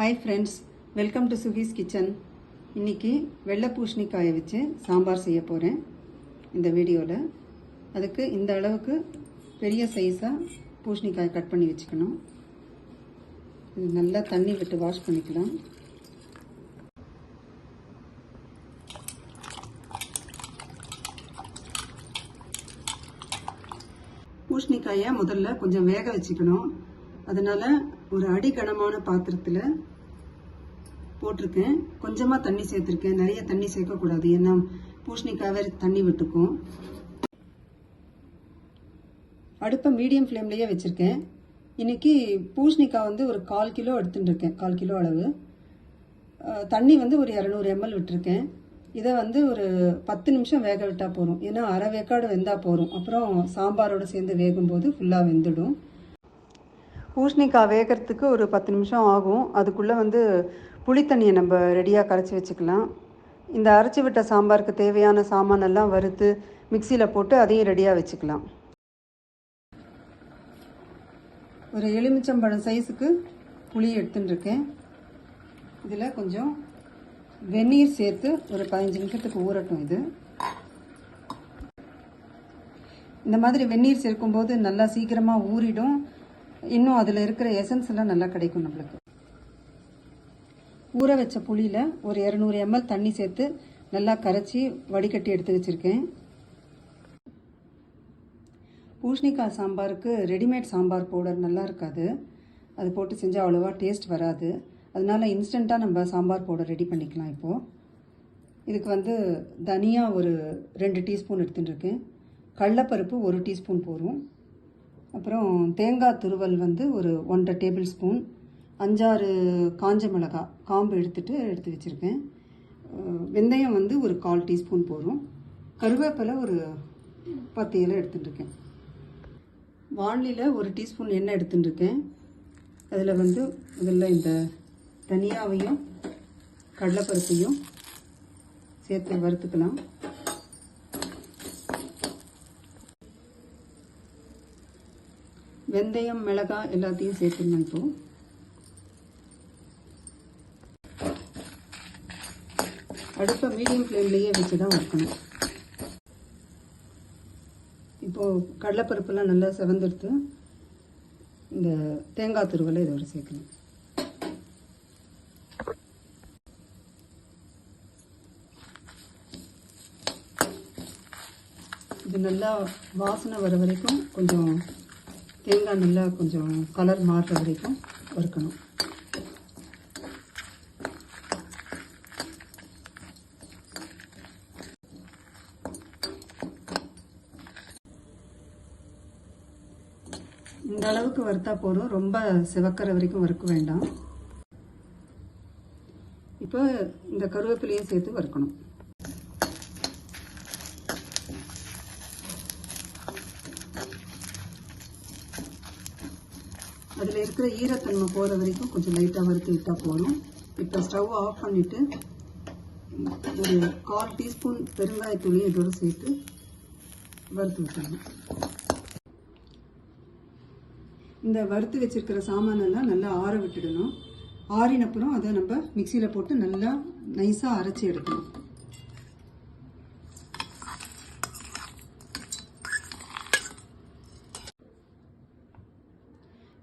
Hi friends welcome to Suki's kitchen இன்னைக்கு வெள்ளை பூசணிக்காயை வச்சு சாம்பார் செய்ய போகிறேன் இந்த வீடியோவில் அதுக்கு இந்த அளவுக்கு பெரிய சைஸாக பூஷணிக்காயை கட் பண்ணி வச்சுக்கணும். இது நல்லா தண்ணி விட்டு வாஷ் பண்ணிக்கலாம். பூசணிக்காயை முதல்ல கொஞ்சம் வேக வச்சுக்கணும். அதனால் ஒரு அடிகனமான பாத்திரத்தில் போட்டிருக்கேன். கொஞ்சமாக தண்ணி சேர்த்துருக்கேன். நிறைய தண்ணி சேர்க்கக்கூடாது. ஏன்னா பூஷணிக்காவே தண்ணி விட்டுக்கும். அடுப்பை மீடியம் ஃப்ளேம்லேயே வச்சுருக்கேன். இன்னைக்கு பூஷணிக்காய் வந்து ஒரு கால் கிலோ எடுத்துட்டுருக்கேன். கால் கிலோ அளவு. தண்ணி வந்து ஒரு இரநூறு எம்எல் விட்டுருக்கேன். இதை வந்து ஒரு பத்து நிமிஷம் வேக விட்டால் போதும். ஏன்னா அரை வேக்காடு வெந்தால் போதும். அப்புறம் சாம்பாரோடு சேர்ந்து வேகும்போது ஃபுல்லாக வெந்துடும். பூசணிக்காய் வேகிறதுக்கு ஒரு பத்து நிமிஷம் ஆகும். அதுக்குள்ளே வந்து புளித்தண்ணியை நம்ம ரெடியாக கரைச்சி வச்சுக்கலாம். இந்த அரைச்சி விட்ட சாம்பாருக்கு தேவையான சாமானெல்லாம் வறுத்து மிக்சியில் போட்டு அதையும் ரெடியாக வச்சுக்கலாம். ஒரு எலுமிச்சம்பழம் சைஸுக்கு புளி எடுத்துட்டுருக்கேன் இதில் கொஞ்சம் வெந்நீர் சேர்த்து ஒரு பதினஞ்சு நிமிஷத்துக்கு ஊறட்டும் இது. இந்த மாதிரி வெந்நீர் சேர்க்கும்போது நல்லா சீக்கிரமாக ஊறிடும். இன்னும் அதில் இருக்கிற எசன்ஸ் எல்லாம் நல்லா கிடைக்கும் நம்மளுக்கு. ஊற வச்ச புளியில் ஒரு இரநூறு எம்எல் தண்ணி சேர்த்து நல்லா கரைச்சி வடிகட்டி எடுத்து வச்சுருக்கேன். பூஷணிக்காய் சாம்பாருக்கு ரெடிமேட் சாம்பார் பவுடர் நல்லா இருக்காது. அது போட்டு செஞ்சால் அவ்வளோவா டேஸ்ட் வராது. அதனால இன்ஸ்டண்ட்டாக நம்ம சாம்பார் பவுடர் ரெடி பண்ணிக்கலாம் இப்போது இதுக்கு வந்து தனியா ஒரு ரெண்டு டீஸ்பூன் எடுத்துகிட்டு இருக்கேன். கடலப்பருப்பு ஒரு டீஸ்பூன் போதும் அப்புறம் தேங்காய் துருவல் வந்து ஒரு ஒன்றரை டேபிள் ஸ்பூன் அஞ்சாறு காஞ்ச மிளகாய் காம்பு எடுத்துகிட்டு எடுத்து வச்சுருக்கேன். வெந்தயம் வந்து ஒரு கால் டீஸ்பூன் போதும். கருவேப்பிலை ஒரு பத்து இலை எடுத்துட்டுருக்கேன். வானிலையில் ஒரு டீஸ்பூன் எண்ணெய் எடுத்துட்டுருக்கேன். அதில் வந்து முதல்ல இந்த தனியாவையும் கடலைப்பருப்பையும் சேர்த்து வறுத்துக்கலாம். வெந்தயம் மிளகாய் எல்லாத்தையும் சேர்த்துடணும் இப்போ. அடுப்பை மீடியம் ஃப்ளேம்லேயே வச்சு தான் வறுக்கணும். இப்போ கடலைப்பருப்பெல்லாம் நல்லா செவந்தெடுத்து இந்த தேங்காய் துருவலை இதோட சேர்க்கணும். இது நல்லா வாசனை வர வரைக்கும் கொஞ்சம் தேங்காய் நல்லா கொஞ்சம் கலர் மாறுற வரைக்கும் வறுக்கணும். இந்த அளவுக்கு வறுத்தா போதும். ரொம்ப சிவக்கிற வரைக்கும் வறுக்க வேண்டாம். இப்போ இந்த கருவேப்பிலையும் சேர்த்து வறுக்கணும். அதில் இருக்கிற ஈரத்தன்மை போகிற வரைக்கும் கொஞ்சம் லைட்டாக வறுத்து விட்டால் போதும். இப்போ ஸ்டவ் ஆஃப் பண்ணிவிட்டு ஒரு கால் டீஸ்பூன் பெருங்காயத்தூளையும் இதோடு சேர்த்து வறுத்து விட்டுடணும். இந்த வறுத்து வச்சிருக்கிற சாமானெல்லாம் நல்லா ஆற விட்டுடணும். ஆறினப்புறம் அதை நம்ம மிக்சியில் போட்டு நல்லா நைஸாக அரைச்சி எடுக்கணும்.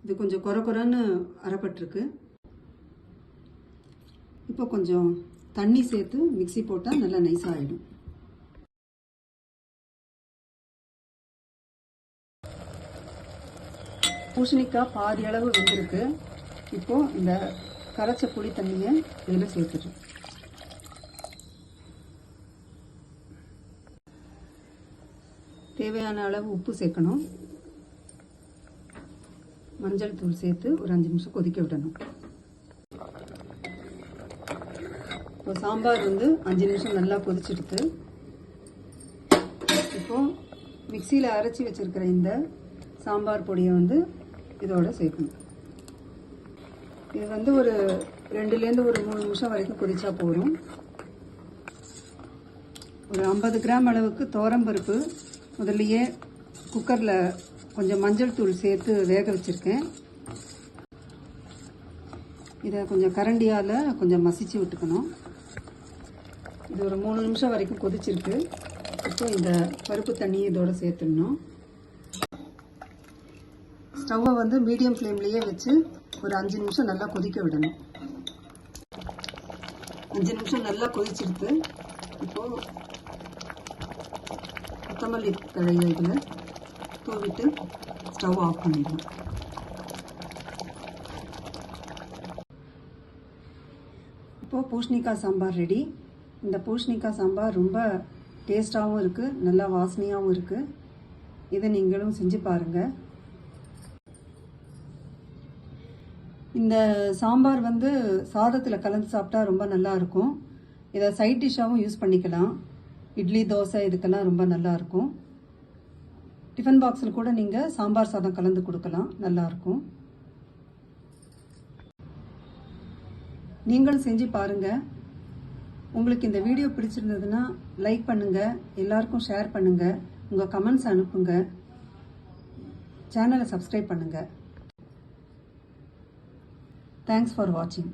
இது கொஞ்சம் குறை குறைன்னு அரைப்பட்டிருக்கு. இப்போ கொஞ்சம் தண்ணி சேர்த்து மிக்ஸி போட்டால் நல்லா நைஸாக ஆகிடும் பூசணிக்காய் பாதி அளவு வெந்திருக்கு. இப்போ இந்த கரைச்ச புளி தண்ணியை இதில் சேர்த்துடுறோம் தேவையான அளவு உப்பு சேர்க்கணும். மஞ்சள் தூள் சேர்த்து ஒரு அஞ்சு நிமிஷம் கொதிக்க விடணும். இப்போ சாம்பார் வந்து அஞ்சு நிமிஷம் நல்லா கொதிச்சுடுத்து. இப்போ மிக்சியில் அரைச்சி வச்சுருக்கிற இந்த சாம்பார் பொடியை வந்து இதோட சேர்க்கணும். இது வந்து ஒரு ரெண்டுலேருந்து ஒரு மூணு நிமிஷம் வரைக்கும் கொதிச்சா போதும். ஒரு ஐம்பது கிராம் அளவுக்கு தோரம்பருப்பு முதல்லையே குக்கரில் கொஞ்சம் மஞ்சள் தூள் சேர்த்து வேக வச்சுருக்கேன். இதை கொஞ்சம் கரண்டியால் கொஞ்சம் மசிச்சு விட்டுக்கணும். இது ஒரு மூணு நிமிஷம் வரைக்கும் கொதிச்சிருக்கு. இப்போ இந்த பருப்பு தண்ணி இதோட சேர்த்துடணும். ஸ்டவ்வை வந்து மீடியம் ஃப்ளேம்லேயே வச்சு ஒரு அஞ்சு நிமிஷம் நல்லா கொதிக்க விடணும். அஞ்சு நிமிஷம் நல்லா கொதிச்சிருக்கு. இப்போது கொத்தமல்லி தழையை இதில் தூவிட்டு ஸ்டவ் ஆஃப் பண்ணிடணும். இப்போது பூஷ்ணிக்காய் சாம்பார் ரெடி. இந்த பூஷ்ணிக்காய் சாம்பார் ரொம்ப டேஸ்டாகவும் இருக்குது நல்லா வாசனையாகவும் இருக்குது இதை நீங்களும் செஞ்சு பாருங்கள் இந்த சாம்பார் வந்து சாதத்தில் கலந்து சாப்பிட்டா ரொம்ப நல்லா இருக்கும். இதை சைட் டிஷ்ஷாகவும் யூஸ் பண்ணிக்கலாம். இட்லி தோசை இதுக்கெல்லாம் ரொம்ப நல்லா இருக்கும். டிஃபன் பாக்ஸில் கூட நீங்கள் சாம்பார் சாதம் கலந்து கொடுக்கலாம். நல்லாயிருக்கும் நீங்களும் செஞ்சு பாருங்கள் உங்களுக்கு இந்த வீடியோ பிடிச்சிருந்ததுன்னா லைக் பண்ணுங்கள் எல்லாருக்கும் ஷேர் பண்ணுங்கள் உங்கள் கமெண்ட்ஸ் அனுப்புங்க. சேனலை சப்ஸ்கிரைப் பண்ணுங்கள் தேங்க்ஸ் ஃபார் வாட்சிங்